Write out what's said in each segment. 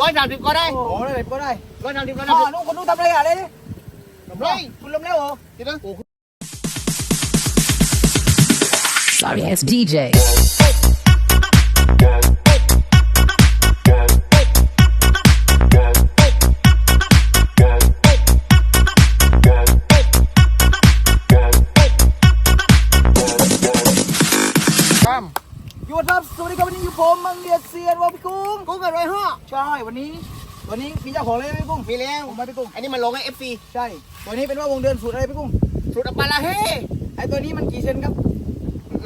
ร้อยสามสิบก็ได้โอ้โหได้ก็ได้ร้อยสามสิบก็ได้อ๋อนู้นคนนู้นทำอะไรอะเลยดิเฮ้ยคุณลมแล้วเหรอเดี๋ยวนะ Sorry ass DJ. วันนี้ วันนี้มีเจ้าของเลยไหมพี่กุ้งมีแล้วผมมาพี่กุ้งอันนี้มันลงให้ FC ใช่ ตัวนี้เป็นว่าวงเดือนสูตรอะไรพี่กุ้งสูตรอัปปาลาเฮ่ไอตัวนี้มันกี่เซนครับ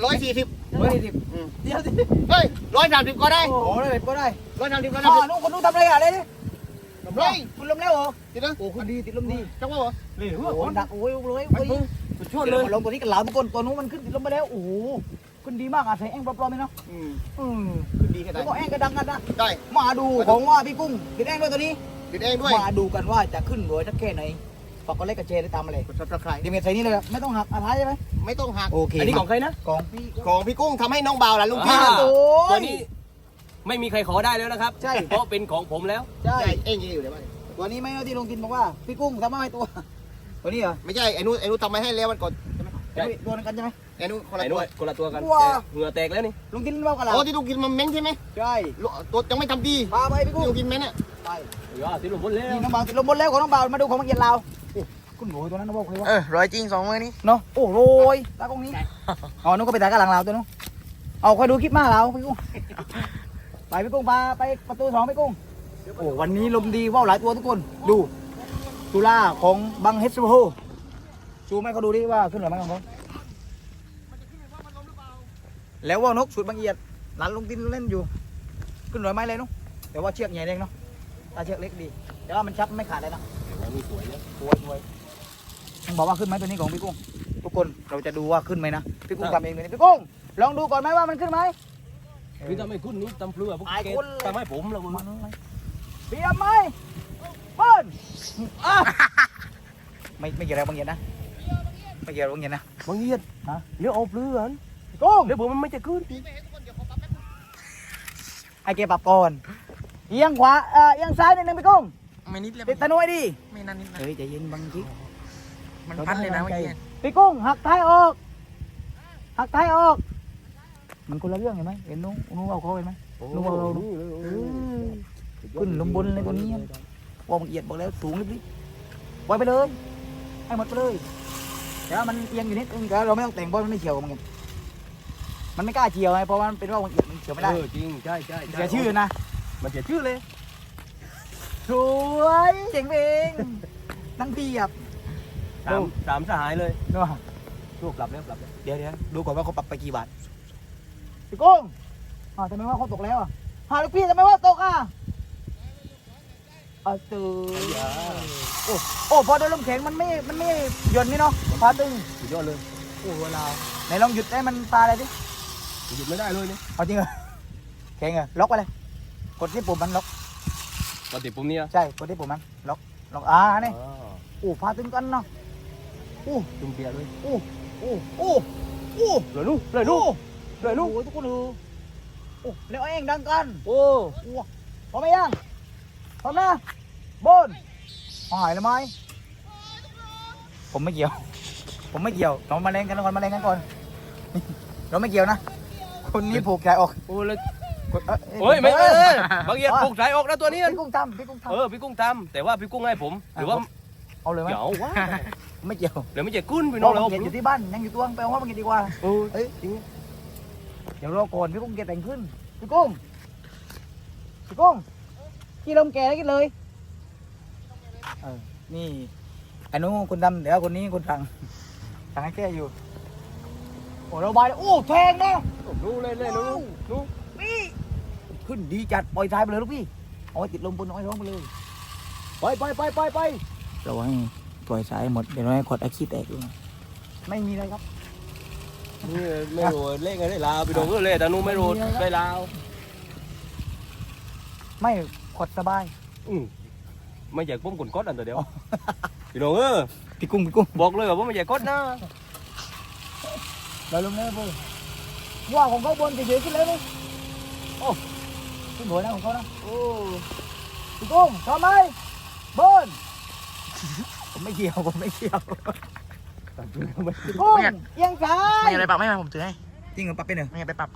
ร้อยสี่สิบร้อยสี่สิบเดี๋ยวสิเฮ้ยร้อยสามสิบก็ได้โอ้โหได้ก็ได้ร้อยสามสิบก็อ๋ได้อนู้นคนนู้นทำอะไรอะเลยดิเฮ้ยคุณลมแล้วเหรอเดี๋ยวนะโอ้คุณดีติดลมดีจังหวะเหรอโอ้โหดักโอ้ยโอ้ยโอ้ยสุดยอดเลยลงตัวนี้กันหลามทุกคนตัวนู้นมันขึ้นติดลมไปแล้วโอ้โห ขึ้นดีมากอะใส่แองปลอมๆไหมเนาะอืมอืมขึ้นดีแค่ไหนแล้วก็แองกระดังกันนะได้มาดูของว่าพี่กุ้งติดแองด้วยตัวนี้ ติดเองด้วยมาดูกันว่าจะขึ้นรวยสักแค่ไหนฝากกดไลค์กดแชร์ได้ตามมาเลยกด subscribe เดี๋ยวเมทใส่นี่เลยอะไม่ต้องหักอะไรใช่ไหมไม่ต้องหักโอเคอันนี้ของใครนะ ของพี่ของพี่กุ้งทำให้น้องบ่าวหลานลุงพี่อ่า โอ้ตัวย นี้ไม่มีใครขอได้แล้วนะครับใช่ เพราะเป็นของผมแล้ว ใช่ใช่เองยังอยู่เลยมั้ยตัวนี้ไม่เอาที่ลงกินบอกว่าพี่กุ้งทำมาให้ตัวตัวนี้เหรอไม่ใช่ไอ้นู้นไอ้นู้นทำมาให้แล้วมันก่อนใช่ ตัวนึงกันใช่ไหมไอ้นู้นคนละไอ้ตัด้ววยคนละตัวกันว้า แต่เหงื่อแตกแล้วนี่ลงกินเล่ากันแล้วอ๋อที่ลุงกินมันเม้งใช่ไหมใช่ตัวยังไม่ทำดีพาไปพี่ที่กุ้งลุงกินเม้งอะไปอย่าติดลมบนแล้ว นี่น้องบ่าวติดลมบนแล้วของน้องบ่าวมาดูของมังเกียรเราคุณโหยตัวนั้นน้องบอกเลยว่าเออร้อยจริงสองมือนี่เนาะโอ้โรยตากล้องนี้อ๋อนู้นก็ไปตากล้องหลังเราตัวนู้นเอาคอยดูคลิปมาเราพี่กุ้งไปพี่กุ้งพาไปประตูสองพี่กุ้งโอ้วันนี้ลมดีว่าวหลายตัวทุกคนดูตุลาของบังเฮสโฮชูไหมเขาดูดิว่าขึ้นหรือไม่ของเขา แล้วว่านกสุดบางเอียดหลานลงตินเล่นอยู่ ขึ้นหรือไม่เลยนุ๊กแต่ว่าเชือกใหญ่เองเนาะถ้าเชือกเล็กดี แต่ว่ามันชับไม่ขาดเลยนะมีสวยนะสวยสวยต้องบอกว่าขึ้นไหมตัวนี้ของพี่กุ้งทุกคนเราจะดูว่าขึ้นไหมนะพี่กุ้งทำเองเลยนี่พี่กุ้งลองดูก่อนไหมว่ามันขึ้นไหมคือทำให้คุณนี่ตำพลือพวกอายแกคนเลยทำให้ผมเรามาเลยเตรียมไหมเปิ้ลอะไม่ไม่เกี่ยวอะไรบางอย่างนะไม่เกี่ยวอะไรบางอย่างนะบางเยียดฮะเดี๋ยวเอาเปลือ นพี่กุ้งเดี๋ยวผมมันไม่จะขึ้นไอเก็บปรับก่อนเอียงขวาเอ่อเอียงซ้ายนิดนึงพี่กุ้งไม่นิดเลยติดตะนุ้ยดิไม่นานนิดนะเฮ้ยใจเย็นบางทีมันพันเลยนะเมื่อกี้พี่กุ้งหักท้ายออก หักท้ายออก มันคนละเรื่องเห็นไหมเห็นนู้นนู้นเอาเขาเห็นไหมลูกเอาเราดูขึ้นลงบนเลยตัวนี้ว่ามันเอียดบอกแล้วสูงนิดนิดปล่อยไปเลย ให้หมดไปเลยแต่ว่ามันเอียงอยู่นิดนึงแต่เราไม่ต้องแต่งเพราะมันไม่เฉียวกับมันไง มันไม่กล้าเฉียวไงเพราะว่ามันเป็นว่ามันเอียดมันเฉียวไม่ได้เออจริงใช่ใช่เสียชื่อนะมันเสียชื่อเลยสวยเจ๋งเองตั้งเทียบสามสามสหายเลยเนาะลูกกลับแล้วกลับแล้วเดี๋ยวเดี๋ยวดูก่อนว่าเขาปรับไปกี่บาทพี่กุ้งอ่าวทำไมว่าเขาตกแล้วอะหาลูกพี่ทำไมว่าตกอะอะตื่นโอ้โอ้พอโดนลมแข็งมันไม่มันไม่หย่อนนี่เนาะพาตึงสุดยอดเลยโอ้เวลาไหนลองหยุดให้มันตาอะไรดิ หยุดไม่ได้เลยนี่เอาจริงเหรอแข็งเหรอล็อกไปเลย กดที่ปุ่มมันล็อก ปกติผมเนี่ยใช่ กดที่ปุ่มมันล็อก ล็อกอ่านี่อ่าโอ้พาตึงกันเนาะโอ้จุ่มเปียเลยโอ้โอ้โอ้โอ้เลยลูกเลยลูกเลยลูกโอ้ทุกคนดูโอ้แล้วเองดังกันโอ้โอ้พร้อมไหมยังพร้อมนะบนหายแล้วไหมผมไม่เกี่ยว ผมไม่เกี่ยวเรามาเล่นกันก่อนมาเล่นกันก่อน เราไม่เกี่ยวนะ คนนี้ผูกใจออกโอ้เลยกดเอ้ยโอ้ยไม่ไม่เอ้ไม่ยบางเยียดปลูกสายออกนะตัวนี้พี่กุ้งทำพี่กุ้งทเออพี่กุ้งทำแต่ว่าพี่กุ้งให้ผมหรือว่าำเอาเลยไหมเดี๋ยววะไม่เกี่ยวเดี๋ยวไม่จะกุ้นพี่น้น้อองงเราเก็บอยู่ที่บ้านยังอยู่ตัวไปเอาว่ามันกินดีกว่าเออเอ้ยเดี๋ยวรอก่อนพี่กุ้งแกแต่งขึ้นพี่กุ้งพี่กุ้งกี่ลมแกได้กินเลยเออนี่อันนู้นคนดำเดี๋ยวคนนี้คนสั่งสั่งให้แก้อยู่โอ้เราบายเลยโอ้แทงนะ รู้เลยเลยรู้รู้นี่ขึ้นดีจัดปล่อยท้ายไปเลยลูกพี่เอาไว้ติดลมบนเอาไว้ร้องไปเลยไปไปไปไปไปเราให้ปล่อยสายหมดเดี๋ยวเราให้ขดอาคีแตกด้วยไม่มีอะไรครับนี่ไม่รู้เลขอะไรลาวพี่น้องก็เลยแต่นู้ไม่รู้ได้ลาวไม่ขดสบายอืมไม่อยากป้มกดกดอันเดียวพี่น้องเออพี่กุ้งพี่กุ้งบอกเลยว่าไม่อยากกดนะเราลงแล้วพู ว่าของเขาบนเฉยๆขึ้นแล้วนี่โอ้ขึ้นหัวนะของเขานะโอ้พี่กุ้งชอบไหมเบิ้ลผมไม่เกี่ยวผมไม่เกี่ยวพี่กุ้งเอียงซ้าไม่ยอะไรปรับไม่มาผมถือให้จริงเหรอปั๊บเป็นเหรอไม่งั้นไปปรับ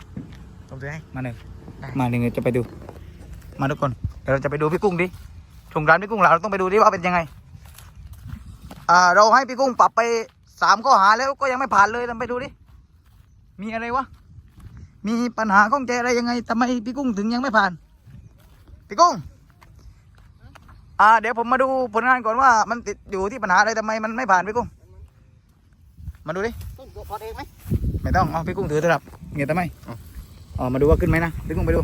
ผมถือให้มาหนึ่งได้มาหนึ่งจะไปดู มาทุกคนเดี๋ยวเราจะไปดูพี่กุ้งดิสงกรานต์พี่กุ้งเราต้องไปดูดิว่าเป็นยังไงอ่าเราให้พี่กุ้งปรับไปสามข้อหาแล้วก็ยังไม่ผ่านเลยเราไปดูดิมีอะไรวะ มีปัญหาข้องใจอะไรยังไงทำไมพี่กุ้งถึงยังไม่ผ่าน พี่กุ้ง อ่า เดี๋ยวผมมาดูผลงานก่อนว่ามันติดอยู่ที่ปัญหาอะไรทำไมมันไม่ผ่านพี่กุ้ง มาดูดิต้องถอดเองไหมไม่ต้องเอาพี่กุ้งถือโทรศัพท์เงียบทำไมเอาอ๋อมาดูว่าขึ้นไหมนะพี่กุ้งไปดู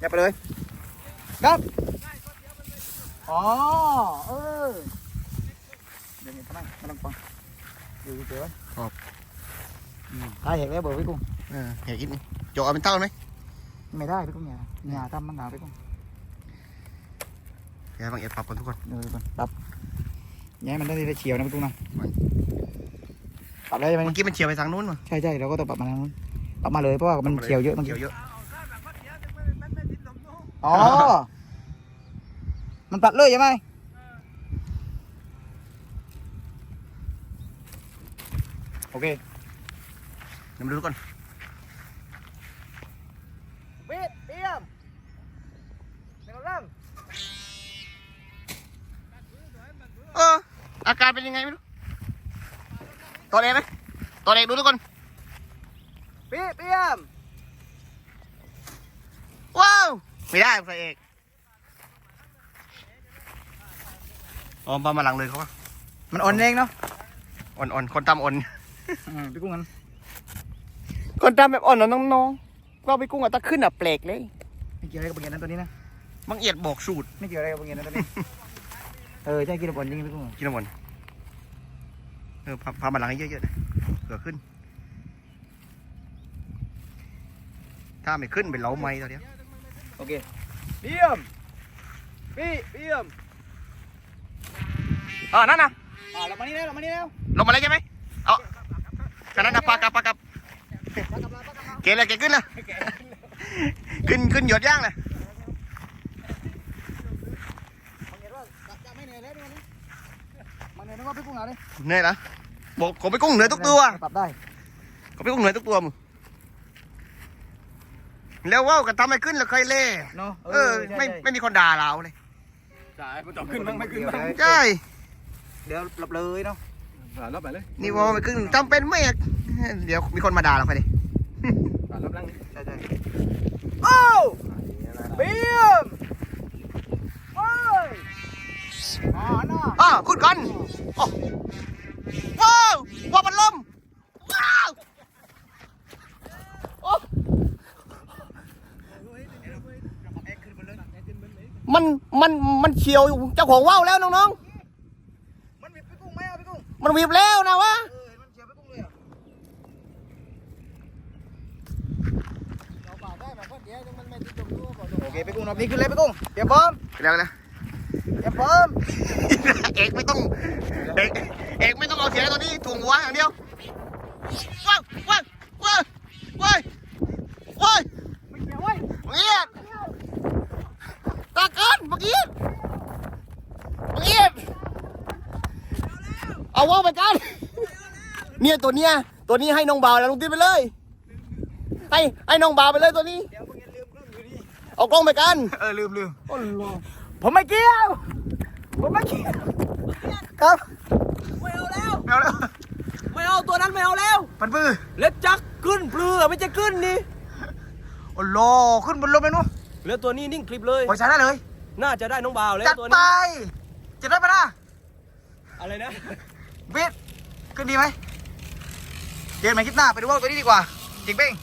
อย่าไปเลยครับอ๋อเออเดี๋ยวเงียบทำไมไม่ต้องฟังอยู่เฉยๆไว้ครับอืมตายเหกแล้วเบอร์พี่กุ้งเออเห็นกินนี่ โจเอาเป็นเต้าไหมไม่ได้พี่กุ้งอย่าอย่าทำมันหนาพี่กุ้งเดี๋ยวบางเอ็ดปรับก่อนทุกคนเออก่อนปรับอย่าให้มันได้เฉียวนะพี่กุ้งนะมันปรับได้ไหมเมื่อกี้มันเฉียวไปทางนู้นมั้งใช่ใช่เราก็ต้องปรับมาทางนู้นปรับมาเลยเพราะว่ามันเฉียวเยอะเมันเฉียวเยอะอ๋อ มันปรับเลยใช่ไหมโอเคเดี๋ยวมาดูก่อน การเป็นยังไงไม่รู้ตัวเองไหมตัวเองดูทุกคนปิดเตรียมว้าวไม่ได้ใส่เอกอ๋อปลามาหลังเลยเขาว่ามันอ่อนเองเนาะอ่อนๆคนตำอ่อนอืมพี่กุ้งกันคนตำแบบอ่อนนะน้องๆว่าไปกุ้งอะตะขึ้นอะแปลกเลยไม่เกี่ยวอะไรกับเบงเงียนนั้นตัวนี้นะบางเอียดบอกสูตรไม่เกี่ยวอะไรกับเบงเงียนนั้นตัวนี้เออใช่กินอ่อนจริงพี่กุ้งกินน้ำมัน เออพาพามาหลังให้เยอะๆนะเผื่อขึ้น ถ้าไม่ขึ้นเป็นเล้าไม้ตัวเดียวโอเคเตรียมปิดเตรียมเออนั่นนะอ่าเรามานี่แล้วเรามานี่แล้วลงมาเลยใช่ไหมเอากันนั้นนะปลากลับปลากลับเกเลยเกขึ้นเลยขึ้นขึ้นหยดย่างเลยเอาเงียนว่าจะไม่เหนื่อยแล้วนี่วันนี้มาเหนื่อยนึกว่าพี่กุ้งเอาเลยเหนื่อยนะ บอกผมไปกุ้งเหนื่อยทุกตัวปรับได้ผมไปกุ้งเหนื่อยทุกตัวมึงแล้วว่าวกันทำให้ขึ้นแล้วเคยเล่เนาะเออไม่ไม่มีคนด่าเราเลยใช่มันต้องขึ้นบ้างไม่ขึ้นบ้างใช่เดี๋ยวหลับเลยเนาะผ่านรอบไปเลยนี่ว่าไม่ขึ้นจำเป็นไหมอะเดี๋ยวมีคนมาด่าเราไปดิผ่านรอบล่างใช่ใช่โอ้เตรียมโอ้ยอ๋อน่ะอ้าวขึ้นกันโอ้ ว้าวว่ามันลมว้าวโอ้มันมันมันเฉียวเจ้าของว่าวแล้วน้องมันมีพี่กุ้งไหมเอาพี่กุ้งๆมันวีบแล้วนะวะเออมันเฉียวพี่กุ้งเลยอะโอเคพี่กุ้งรอบนี้ขึ้นเลยพี่กุ้งเตรียมพร้อมแล้วนะเตรียมพร้อม เอกไม่ต้องเอกเอกไม่ต้องเอาเสียงตัวนี้ถ่วงหัวอย่างเดียวว้าวว้าวว้าวว้าวว้าว ไม่เกี่ยวเว้ย เงียบตาเกินเมื่อกี้เงียบเอาว่าไป กัน เนี่ยตัวเนี้ยตัวนี้ให้น้องบ่าวแล้วลงติดไปเลย ให้ให้น้องบ่าวไปเลยตัวนี้เดี๋ยวมึงอย่าลืมกล้องอยู่ดีเอากล้องไปกัน เออลืมลืมโอ้โหผมไม่เกี่ยว ผมไม่เกี่ยว ครับไม่เอาแล้วไม่เอาแล้ว ไม่เอาตัวนั้นไม่เอาแล้ว ปันปื้อเล็ดจักขึ้นเปลือไม่จะขึ้นนี่โอ้โหขึ้นบนลมเลยนู้นแล้วตัวนี้นิ่งคลิปเลยโอ้ยใช้ได้เลย น่าจะได้น้องบ่าวแล้วจัดตัวไปนี้จะได้ปะนะอะไรนะ วิทย์ขึ้นดีไหมเจอนใหม่คลิปหน้าไปดูว่าตัวนี้ดีกว่าจริงเป้ง